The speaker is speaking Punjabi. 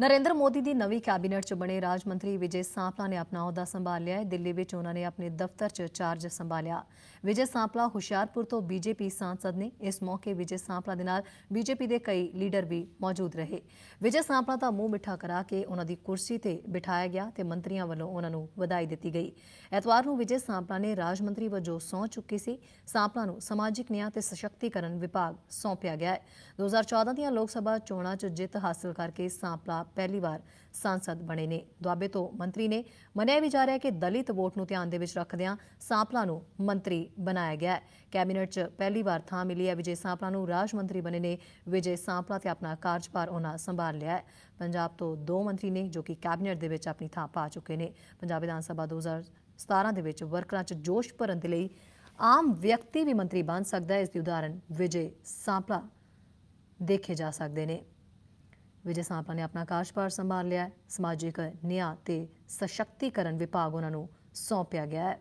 ਨਰਿੰਦਰ ਮੋਦੀ ਦੀ ਨਵੀਂ ਕੈਬਨਿਟ 'ਚ ਬਣੇ ਰਾਜ ਮੰਤਰੀ ਵਿਜੇ ਸਾਂਪਲਾ ਨੇ ਆਪਣਾ ਅਹੁਦਾ ਸੰਭਾਲ ਲਿਆ ਹੈ। ਦਿੱਲੀ ਵਿੱਚ ਉਹਨਾਂ ਨੇ ਆਪਣੇ ਦਫ਼ਤਰ 'ਚ ਚਾਰਜ ਸੰਭਾਲਿਆ। ਵਿਜੇ ਸਾਂਪਲਾ ਹੁਸ਼ਿਆਰਪੁਰ ਤੋਂ ਬੀਜੇਪੀ ਸਾਂਸਦ ਨੇ ਇਸ ਮੌਕੇ ਵਿਜੇ ਸਾਂਪਲਾ ਦੇ ਨਾਲ ਬੀਜੇਪੀ ਦੇ ਕਈ ਲੀਡਰ ਵੀ ਮੌਜੂਦ ਰਹੇ। ਵਿਜੇ ਸਾਂਪਲਾ ਦਾ ਮੂੰਹ ਮਿੱਠਾ ਕਰਾ ਕੇ ਉਹਨਾਂ ਦੀ ਕੁਰਸੀ ਤੇ ਬਿਠਾਇਆ ਗਿਆ ਤੇ ਮੰਤਰੀਆਂ ਵੱਲੋਂ ਉਹਨਾਂ ਨੂੰ ਵਧਾਈ ਦਿੱਤੀ ਗਈ। ਐਤਵਾਰ ਨੂੰ ਵਿਜੇ ਸਾਂਪਲਾ ਨੇ ਰਾਜ ਮੰਤਰੀ ਵਜੋਂ ਸਹੁੰ ਚੁੱਕੀ ਸੀ। ਸਾਂਪਲਾ ਨੂੰ ਸਮਾਜਿਕ ਨਿਆਂ ਤੇ ਸਸ਼ਕਤੀਕਰਨ ਵਿਭਾਗ ਸੌਂਪਿਆ ਗਿਆ ਹੈ। 2014 ਦੀਆਂ ਲੋਕ ਸਭਾ ਚੋਣਾਂ 'ਚ ਜਿੱਤ ਹਾਸਲ ਕਰਕੇ ਸਾਂਪਲਾ ਪਹਿਲੀ ਵਾਰ ਸਾਂਸਦ ਬਣੇ ਨੇ। ਦੁਆਬੇ ਤੋਂ ਮੰਤਰੀ ਨੇ ਮੰਨਿਆ ਵੀ ਜਾ ਰਿਹਾ ਕਿ ਦਲਿਤ ਵੋਟ ਨੂੰ ਧਿਆਨ ਦੇ ਵਿੱਚ ਰੱਖਦਿਆਂ ਸਾਂਪਲਾ ਨੂੰ ਮੰਤਰੀ ਬਣਾਇਆ ਗਿਆ ਹੈ। ਕੈਬਨਿਟ 'ਚ ਪਹਿਲੀ ਵਾਰ ਥਾਂ ਮਿਲੀ ਹੈ। ਵਿਜੇ ਸਾਂਪਲਾ ਨੂੰ ਰਾਜ ਮੰਤਰੀ ਬਣੇ ਨੇ। ਵਿਜੇ ਸਾਂਪਲਾ ਤੇ ਆਪਣਾ ਕਾਰਜਭਾਰ ਉਹਨਾਂ ਸੰਭਾਲ ਲਿਆ ਹੈ। ਪੰਜਾਬ ਤੋਂ ਦੋ ਮੰਤਰੀ ਨੇ ਜੋ ਕਿ ਕੈਬਨਿਟ ਦੇ ਵਿੱਚ ਆਪਣੀ ਥਾਂ ਪਾ ਚੁੱਕੇ ਨੇ। ਪੰਜਾਬ ਵਿਧਾਨ ਸਭਾ 2017 ਦੇ ਵਿੱਚ ਵਰਕਰਾਂ 'ਚ ਜੋਸ਼ ਭਰਨ ਦੇ ਲਈ ਆਮ ਵਿਅਕਤੀ ਵੀ ਮੰਤਰੀ ਬਣ ਸਕਦਾ ਹੈ। ਇਸ ਦੀ ਉਦਾਹਰਨ ਵਿਜੇ ਸਾਂਪਲਾ ਦੇਖੇ ਜਾ ਸਕਦੇ ਨੇ। ਵਿਜੇ ਸਾਂਪਲਾ ਨੇ ਆਪਣਾ ਕਾਰਜਭਾਰ ਸੰਭਾਲ ਲਿਆ ਹੈ। ਸਮਾਜਿਕ ਨਿਆਂ ਤੇ ਸਸ਼ਕਤੀਕਰਨ ਵਿਭਾਗ ਉਹਨਾਂ ਨੂੰ ਸੌਂਪਿਆ ਗਿਆ ਹੈ।